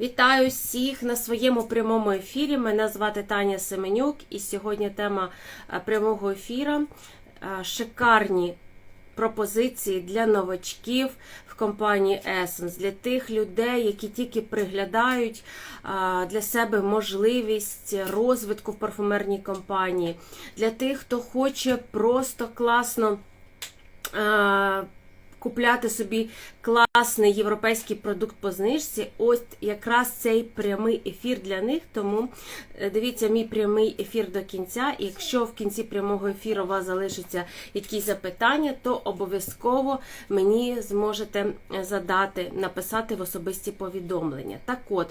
Вітаю всіх на своєму прямому ефірі. Мене звати Таня Семенюк, і сьогодні тема е, прямого ефіру е, шикарні пропозиції для новачків в компанії Essence, для тих людей, які тільки приглядають е, для себе можливість розвитку в парфумерній компанії, для тих, хто хоче просто класно. Купляти собі класний європейський продукт по знижці. Ось якраз цей прямий ефір для них. Тому е, дивіться мій прямий ефір до кінця. І якщо в кінці прямого ефіру у вас залишаться якісь запитання, то обов'язково мені зможете е, задати, написати в особисті повідомлення. Так от,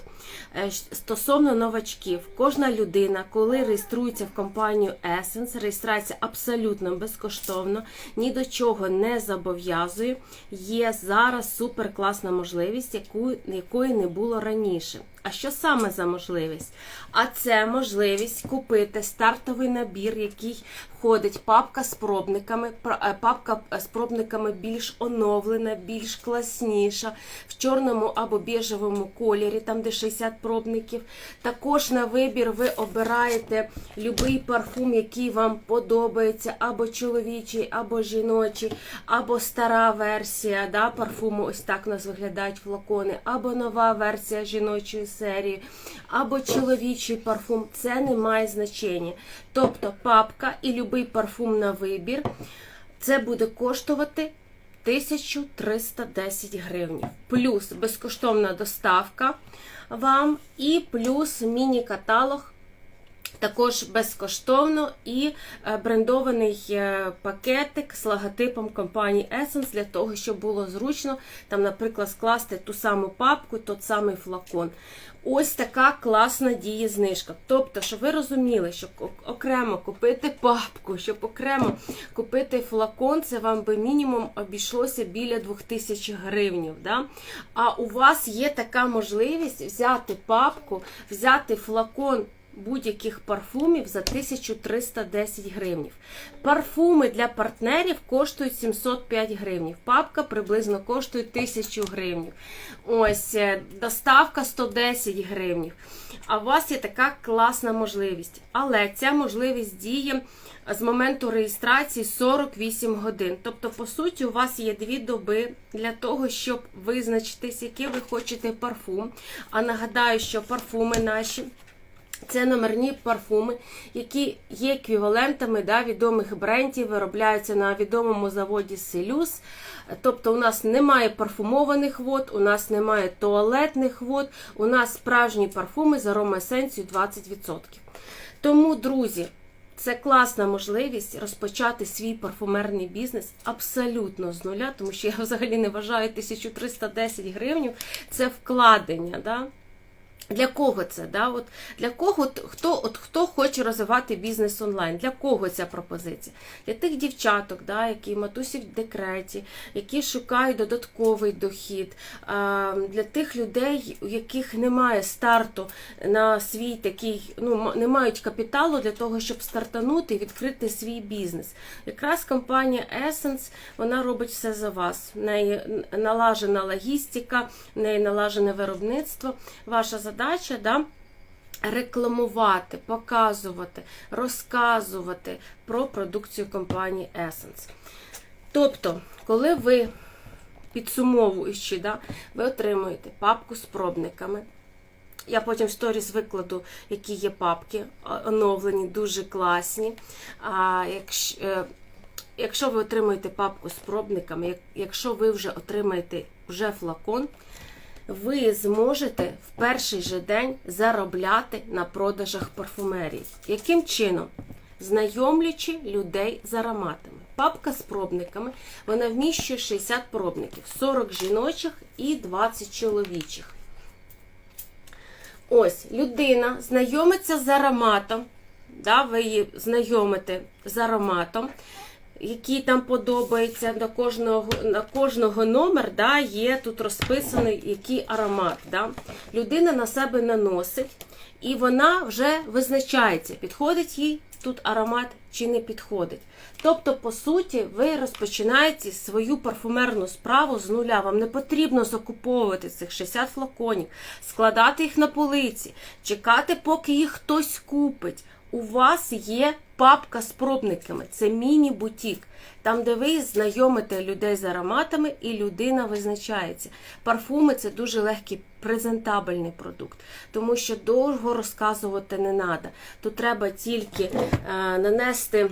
е, стосовно новачків, кожна людина, коли реєструється в компанію Essence, реєстрація абсолютно безкоштовно, ні до чого не зобов'язує. Є зараз супер класна можливість, яку, якої не було раніше. А що саме за можливість? А це можливість купити стартовий набір, який входить папка з пробниками. е, Папка з пробниками більш оновлена, більш класніша, в чорному або біжевому кольорі, там де 60 пробників. Також на вибір ви обираєте будь-який парфум, який вам подобається, або чоловічий, або жіночий, або стара версія да, парфуму, ось так у нас виглядають флакони, або нова версія жіночої серії, або чоловічий парфум. Це не має значення. Тобто папка і будь-який парфум на вибір. Це буде коштувати 1310 гривень. Плюс безкоштовна доставка вам і плюс міні-каталог також безкоштовно і е, брендований е, пакетик з логотипом компанії Essence для того, щоб було зручно там, наприклад, скласти ту саму папку, той самий флакон. Ось така класна діє знижка. Тобто, щоб ви розуміли, щоб окремо купити папку, щоб окремо купити флакон, це вам би мінімум обійшлося біля 2000 гривень. Да? А у вас є така можливість взяти папку, взяти флакон будь-яких парфумів за 1310 гривень. Парфуми для партнерів коштують 705 гривень. Папка приблизно коштує 1000 гривень. Ось е, доставка 110 гривень. А у вас є така класна можливість. Але ця можливість діє з моменту реєстрації 48 годин. Тобто, по суті, у вас є дві доби для того, щоб визначитись, який ви хочете парфум. А нагадаю, що парфуми наші. Це номерні парфуми, які є еквівалентами да, відомих брендів, виробляються на відомому заводі Селюс. Тобто у нас немає парфумованих вод, у нас немає туалетних вод, у нас справжні парфуми з аромаесенцією 20%. Тому, друзі, це класна можливість розпочати свій парфумерний бізнес абсолютно з нуля, тому що я взагалі не вважаю 1310 гривень це вкладення. Да? Для кого це? Да? От для кого хто, от, хто хоче розвивати бізнес онлайн? Для кого ця пропозиція? Для тих дівчаток, да, які матусі в декреті, які шукають додатковий дохід, для тих людей, у яких немає старту на свій такий, ну не мають капіталу для того, щоб стартанути і відкрити свій бізнес. Якраз компанія Essence вона робить все за вас. В неї налажена логістика, в неї налажене виробництво. Ваша задача да, рекламувати, показувати, розказувати про продукцію компанії Essence. Тобто, коли ви підсумовуючи, да, ви отримуєте папку з пробниками. Я потім в сторіс викладу, які є папки оновлені, дуже класні. А якщо, е, якщо ви отримаєте папку з пробниками, якщо ви вже отримаєте вже флакон, ви зможете в перший же день заробляти на продажах парфумерії. Яким чином? Знайомлячи людей з ароматами. Папка з пробниками вона вміщує 60 пробників, 40 жіночих і 20 чоловічих. Ось людина знайомиться з ароматом, да, ви її знайомите з ароматом, який там подобається на кожного, на кожного номер, да, є тут розписаний який аромат. Да. Людина на себе наносить, і вона вже визначається, підходить їй тут аромат чи не підходить. Тобто, по суті, ви розпочинаєте свою парфумерну справу з нуля. Вам не потрібно закуповувати цих 60 флаконів, складати їх на полиці, чекати, поки їх хтось купить. У вас є папка з пробниками, це міні-бутік, там, де ви знайомите людей з ароматами, і людина визначається. Парфуми це дуже легкий презентабельний продукт, тому що довго розказувати не треба. Тут треба тільки е, нанести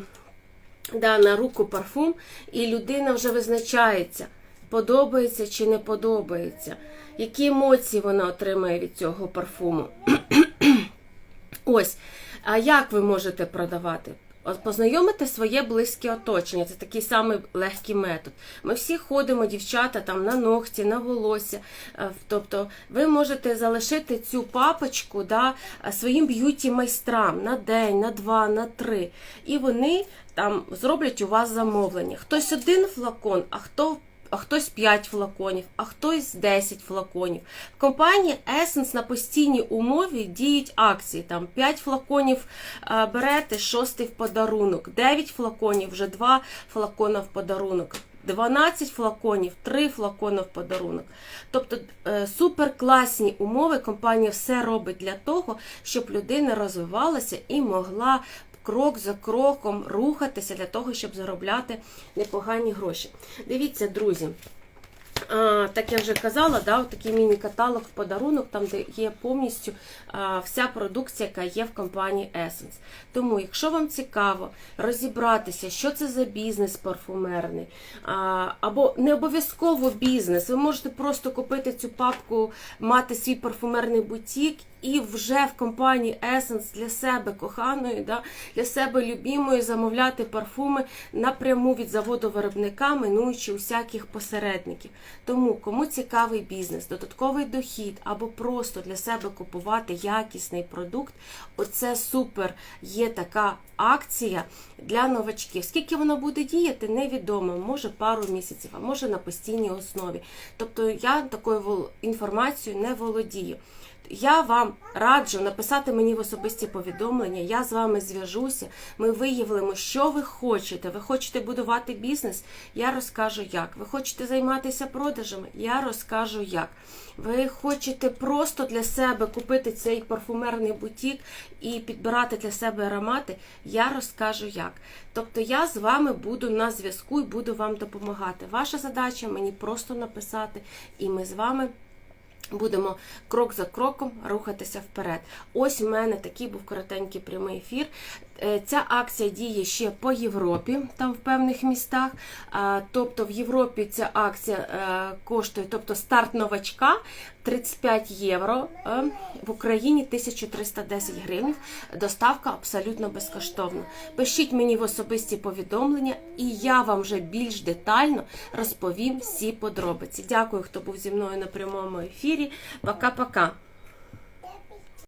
да, на руку парфум, і людина вже визначається, подобається чи не подобається, які емоції вона отримає від цього парфуму. Ось, а як ви можете продавати? Познайомити своє близьке оточення, це такий самий легкий метод. Ми всі ходимо, дівчата, там на ногті, на волосся. Е, Тобто ви можете залишити цю папочку да, своїм б'юті майстрам на день, на два, на три. І вони там зроблять у вас замовлення. Хтось один флакон, а хто а хтось 5 флаконів, а хтось 10 флаконів. В компанії Essence на постійній умові діють акції. Там 5 флаконів а, берете, 6 в подарунок, 9 флаконів, вже 2 флакона в подарунок. 12 флаконів, 3 флакони в подарунок. Тобто е, супер класні умови. Компанія все робить для того, щоб людина розвивалася і могла крок за кроком рухатися для того, щоб заробляти непогані гроші. Дивіться, друзі. А, так я вже казала, да, такий міні-каталог в подарунок, там де є повністю а, вся продукція, яка є в компанії Essence. Тому, якщо вам цікаво розібратися, що це за бізнес парфумерний, а, або не обов'язково бізнес, ви можете просто купити цю папку, мати свій парфумерний бутік. І вже в компанії Essence для себе коханої, да, для себе любімої замовляти парфуми напряму від заводу виробника, минуючи усяких посередників. Тому, кому цікавий бізнес, додатковий дохід або просто для себе купувати якісний продукт, оце супер є така акція для новачків. Скільки вона буде діяти, невідомо. Може пару місяців, а може на постійній основі. Тобто я такою інформацією не володію. Я вам раджу написати мені в особисті повідомлення. Я з вами зв'яжуся. Ми виявимо, що ви хочете. Ви хочете будувати бізнес? Я розкажу як. Ви хочете займатися продажами? Я розкажу як. Ви хочете просто для себе купити цей парфумерний бутік і підбирати для себе аромати? Я розкажу як. Тобто я з вами буду на зв'язку і буду вам допомагати. Ваша задача мені просто написати, і ми з вами. Будемо крок за кроком рухатися вперед. Ось у мене такий був коротенький прямий ефір. Е, Ця акція діє ще по Європі, там в певних містах. Тобто в Європі ця акція е, коштує, тобто старт новачка 35 євро, е, в Україні 1310 гривень. Доставка абсолютно безкоштовна. Пишіть мені в особисті повідомлення, і я вам вже більш детально розповім всі подробиці. Дякую, хто був зі мною на прямому ефірі. Пока-пока.